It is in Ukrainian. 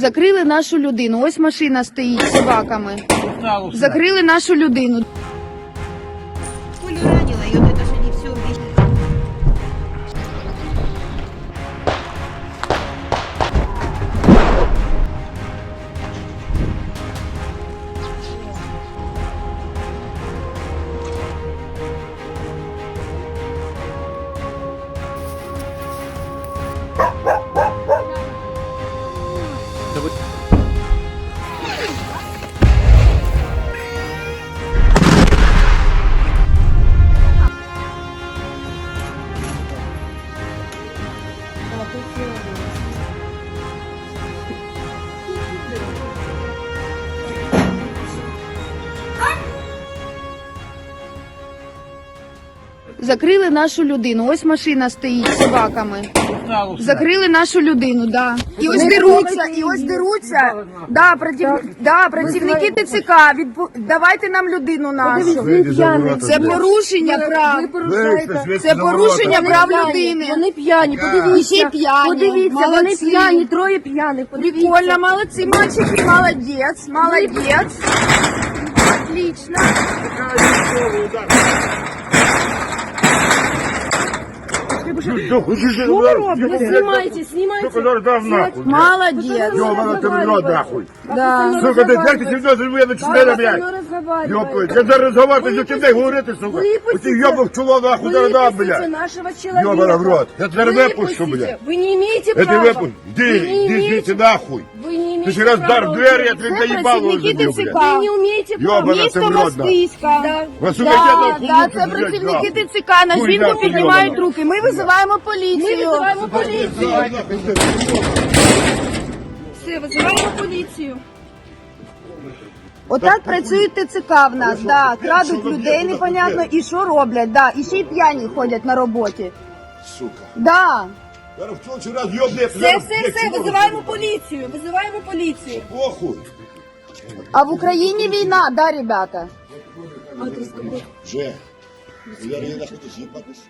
Закрили нашу людину. Ось машина стоїть з собаками. Закрили нашу людину. Пулю ранила, и вот это же не все Good. Закрили нашу людину. Ось машина стоїть з собаками. Закрили нашу людину, да. І ось деруться, і ось деруться. Да, против... да, працівники ТЦК, відпу... давайте нам людину нашу. Це порушення прав. Це порушення прав людини. Вони п'яні, подивіться. ще п'яні. Подивіться, вони Молодці. п'яні, троє п'яних. Подивіться. Прикольно, молодці, мальчики, молодець, молодець. Отлично. Ви знімайте, знімайте. Сука, дав нахуй. Молодець. Ёбана ты в рот нахуй. Да. Сука, ты как ты сюда живешь, на тебя, блядь. Ёпай, я зараз разговаривать, я тебе говорити, сука. У тебя ёбах чуло нахуй, да, да, Выпустите блядь. нашего человека. Ёбана в рот. Я тебя выпущу, Выпустите. блядь. Вы не имеете Это права. выпуск. Вы Иди, не иди, имеете иди нахуй. Вы не Ты имеете сейчас дар права в двери, я уходить. тебе Це заебало працівники забью, ТЦК. блядь. Вы не умеете права. Ёбана ты Місто в рот нахуй. Воскиська. Да. Вы, сука, Да, тебя да, нахуй це блядь, працівники нахуй. ТЦК. На Хуй жінку нахуй, піднімають ёбана. руки. Ми визиваємо Мы поліцію. вызываем полицию. Нахуй. Все, вызываем полицию. Отак працюють ТЦК в нас, да. Крадуть людей непонятно і що роблять, да. І ще й п'яні ходять на роботі. Сука. Да. Зараз в следующий раз ёбни, Все, все, все, вызываем полицию. Вызываем полицию. Похуй. А в Україні війна, да, ребята? Вже. Я не нахуй, ти з'їбатись.